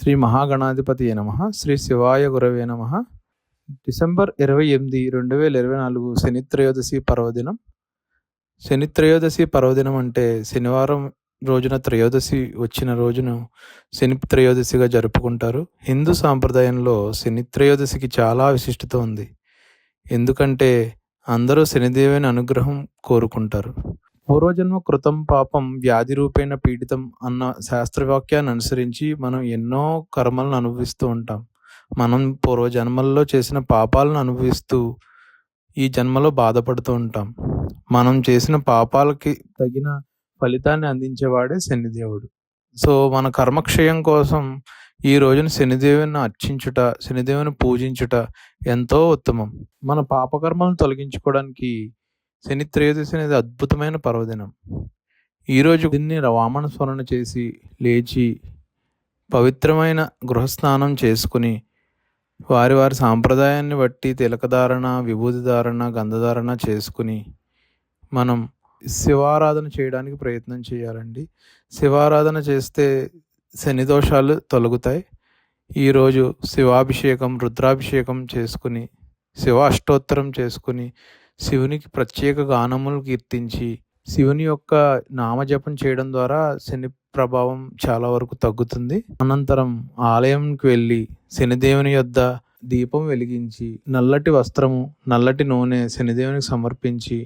శ్రీ మహాగణాధిపతి నమ శ్రీ శివాయ గురవే నమ. డిసెంబర్ ఇరవై ఎనిమిది రెండు వేల ఇరవై నాలుగు శనిత్రయోదశి పర్వదినం. శనిత్రయోదశి పర్వదినం అంటే శనివారం రోజున త్రయోదశి వచ్చిన రోజును శని త్రయోదశిగా జరుపుకుంటారు. హిందూ సాంప్రదాయంలో శని త్రయోదశికి చాలా విశిష్టత ఉంది. ఎందుకంటే అందరూ శనిదేవుని అనుగ్రహం కోరుకుంటారు. పూర్వజన్మ కృతం పాపం వ్యాధి రూపేణ పీడితం అన్న శాస్త్రవాక్యాన్ని అనుసరించి మనం ఎన్నో కర్మలను అనుభవిస్తూ ఉంటాం. మనం పూర్వజన్మల్లో చేసిన పాపాలను అనుభవిస్తూ ఈ జన్మలో బాధపడుతూ ఉంటాం. మనం చేసిన పాపాలకి తగిన ఫలితాన్ని అందించేవాడే శనిదేవుడు. సో మన కర్మక్షయం కోసం ఈ రోజున శనిదేవుని అర్చించుట శనిదేవుని పూజించుట ఎంతో ఉత్తమం. మన పాపకర్మలను తొలగించుకోవడానికి శని త్రయోదశి అనేది అద్భుతమైన పర్వదినం. ఈరోజు దీన్ని వామన స్మరణ చేసి లేచి పవిత్రమైన గృహస్నానం చేసుకుని వారి వారి సాంప్రదాయాన్ని బట్టి తిలకధారణ విభూతి ధారణ గంధధారణ చేసుకుని మనం శివారాధన చేయడానికి ప్రయత్నం చేయాలండి. శివారాధన చేస్తే శని దోషాలు తొలగుతాయి. ఈరోజు శివాభిషేకం రుద్రాభిషేకం చేసుకుని శివ అష్టోత్తరం చేసుకుని శివునికి ప్రత్యేక గానములు కీర్తించి శివుని యొక్క నామజపం చేయడం ద్వారా శని ప్రభావం చాలా వరకు తగ్గుతుంది. అనంతరం ఆలయంకి వెళ్ళి శనిదేవుని యొద్ద దీపం వెలిగించి నల్లటి వస్త్రము నల్లటి నూనె శనిదేవునికి సమర్పించి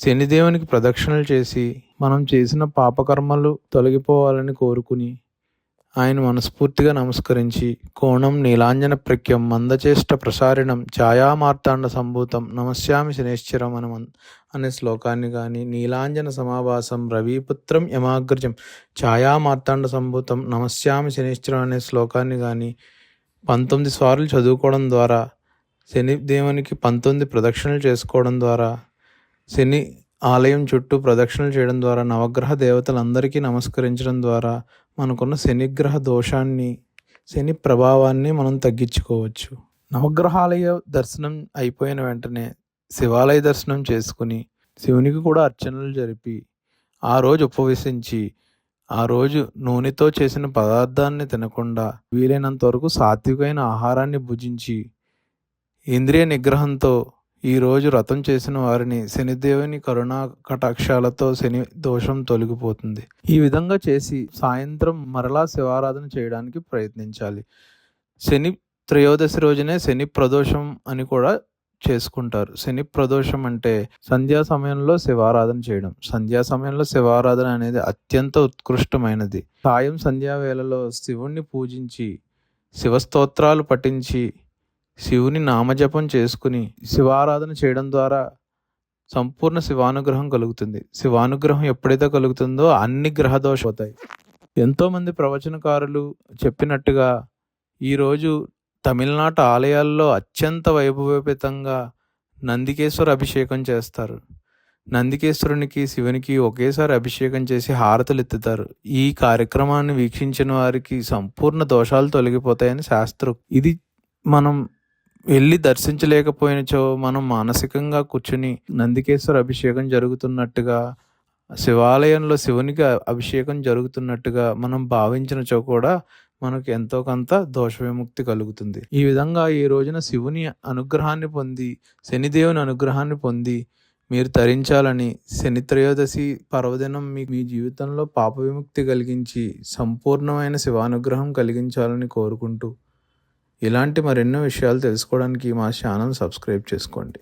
శనిదేవునికి ప్రదక్షిణలు చేసి మనం చేసిన పాపకర్మలు తొలగిపోవాలని కోరుకుని ఆయన మనస్ఫూర్తిగా నమస్కరించి కోణం నీలాంజన ప్రఖ్యం మందచేష్ట ప్రసారిణం ఛాయామార్తాండ సంభూతం నమస్యామి శనేశ్వరం అని అనే శ్లోకాన్ని కానీ నీలాంజన సమావాసం రవిపుత్రం యమాగ్రజం ఛాయామార్తాండ సంభూతం నమస్యామి శనేశ్వరం అనే శ్లోకాన్ని కానీ పంతొమ్మిది సార్లు చదువుకోవడం ద్వారా శని దేవునికి పంతొమ్మిది ప్రదక్షిణలు చేసుకోవడం ద్వారా శని ఆలయం చుట్టూ ప్రదక్షిణలు చేయడం ద్వారా నవగ్రహ దేవతలందరికీ నమస్కరించడం ద్వారా మనకున్న శనిగ్రహ దోషాన్ని శని ప్రభావాన్ని మనం తగ్గించుకోవచ్చు. నవగ్రహాలయ దర్శనం అయిపోయిన వెంటనే శివాలయ దర్శనం చేసుకుని శివునికి కూడా అర్చనలు జరిపి ఆ రోజు ఉపవసించి ఆ రోజు నూనెతో చేసిన పదార్థాన్ని తినకుండా వీలైనంత వరకు సాత్వికమైన ఆహారాన్ని భుజించి ఇంద్రియ నిగ్రహంతో ఈరోజు వ్రతం చేసిన వారిని శనిదేవుని కరుణా కటాక్షాలతో శని దోషం తొలగిపోతుంది. ఈ విధంగా చేసి సాయంత్రం మరలా శివారాధన చేయడానికి ప్రయత్నించాలి. శని త్రయోదశి రోజునే శని ప్రదోషం అని కూడా చేసుకుంటారు. శని ప్రదోషం అంటే సంధ్యా సమయంలో శివారాధన చేయడం. సంధ్యా సమయంలో శివారాధన అనేది అత్యంత ఉత్కృష్టమైనది. సాయం సంధ్యా వేళలో శివుణ్ణి పూజించి శివస్తోత్రాలు పఠించి శివుని నామజపం చేసుకుని శివారాధన చేయడం ద్వారా సంపూర్ణ శివానుగ్రహం కలుగుతుంది. శివానుగ్రహం ఎప్పుడైతే కలుగుతుందో అన్ని గ్రహదోష అవుతాయి ఎంతోమంది ప్రవచనకారులు చెప్పినట్టుగా ఈరోజు తమిళనాడు ఆలయాల్లో అత్యంత వైభవోపేతంగా నందికేశ్వర అభిషేకం చేస్తారు. నందికేశ్వరునికి శివునికి ఒకేసారి అభిషేకం చేసి హారతులు ఎత్తుతారు. ఈ కార్యక్రమాన్ని వీక్షించిన వారికి సంపూర్ణ దోషాలు తొలగిపోతాయని శాస్త్రం. ఇది మనం వెళ్ళి దర్శించలేకపోయినచో మనం మానసికంగా కూర్చుని నందికేశ్వర అభిషేకం జరుగుతున్నట్టుగా శివాలయంలో శివునికి అభిషేకం జరుగుతున్నట్టుగా మనం భావించినచో కూడా మనకు ఎంతో కొంత దోష విముక్తి కలుగుతుంది. ఈ విధంగా ఈ రోజున శివుని అనుగ్రహాన్ని పొంది శనిదేవుని అనుగ్రహాన్ని పొంది మీరు తరించాలని శని త్రయోదశి పర్వదినం మీ మీ జీవితంలో పాప విముక్తి కలిగించి సంపూర్ణమైన శివానుగ్రహం కలిగించాలని కోరుకుంటూ ఇలాంటి మరెన్నో విషయాలు తెలుసుకోవడానికి మా ఛానల్ సబ్స్క్రైబ్ చేసుకోండి.